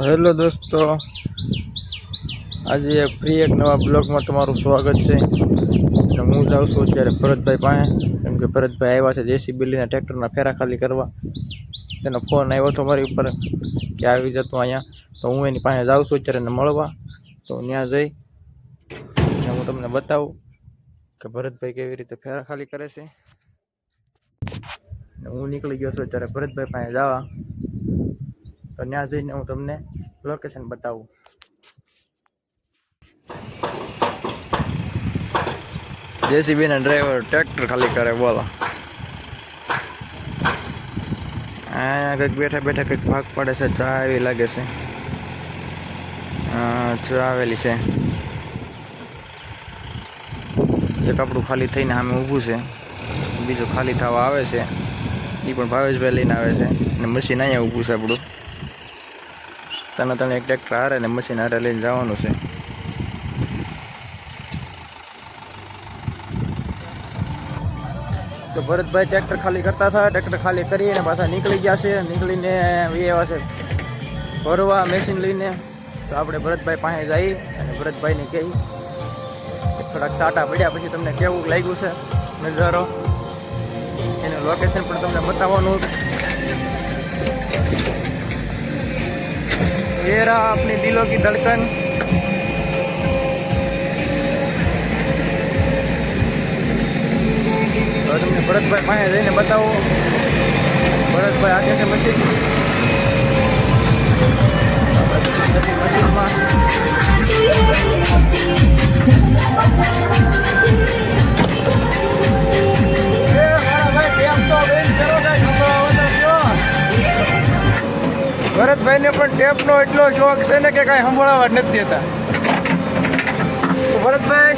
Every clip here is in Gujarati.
હેલો દોસ્તો. આજે એક ફ્રી એક નવા બ્લોગમાં તમારું સ્વાગત છે. હું જાઉં છું અત્યારે ભરતભાઈ પાસે. કેમ કે ભરતભાઈ આવ્યા છે જેસી લઈને ટ્રેક્ટરના ફેરા ખાલી કરવા. તેનો ફોન આવ્યો હતો મારી ઉપર કે આવી જતો અહીંયા. તો હું એની પાસે જાઉં છું અત્યારે મળવા. તો ત્યાં જઈ. હું તમને બતાવું કે ભરતભાઈ કેવી રીતે ફેરા ખાલી કરે છે. હું નીકળી ગયો છું અત્યારે ભરતભાઈ પાસે જવા. તો ત્યાં જઈને હું તમને લોકેશન બતાવું. જેસીબી ના ડ્રાઈવર ટ્રેક્ટર ખાલી કરે, બોલો. અહીંયા કંઈક બેઠા બેઠા કંઈક ભાગ પડે છે, ચા એવી લાગે છે. ચા આવેલી છે. એક આપણું ખાલી થઈને સામે ઊભું છે. બીજું ખાલી થવા આવે છે. એ પણ ભાવેશભાઈ લઈને આવે છે. અને મશીન અહીંયા ઊભું છે આપણું. તને તને એક ટ્રેક્ટર હારે ને મશીન હારે લઈને જવાનું છે. તો ભરતભાઈ ટ્રેક્ટર ખાલી કરતા હતા, ટ્રેક્ટર ખાલી કરીને પાછા નીકળી ગયા છે. નીકળીને એવા છે, ભરવા મશીન લઈને. તો આપણે ભરતભાઈ પાસે જઈ અને ભરતભાઈને કહી, થોડાક સાટા પડ્યા પછી તમને કેવું લાગ્યું છે નજારો? એનું લોકેશન પણ તમને બતાવવાનું. ये रहा अपनी दिलों की धड़कन હવે તમને ભરતભાઈ પાસે જઈને બતાવો ભરતભાઈ આગે છે મશીન ભરતભાઈને પણ ટેપનો એટલો શોખ છે ને કે કાંઈ સંભળાવવા જ નથી દેતા. ભરતભાઈ,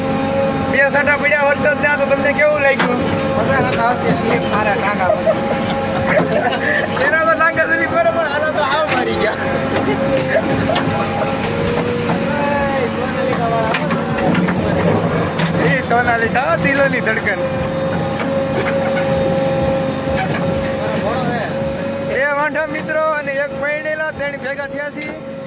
બે સાટા પડ્યા વરસાદ ત્યાં તો તમને કેવું લાગ્યું? એના તો ટાંકા સુધી ફરે પણ આના તો આવ મારી ગયા. એ સોનાલિકા, દિલોની ધડકન. પરણેલા તેણી ભેગા થયા છીએ.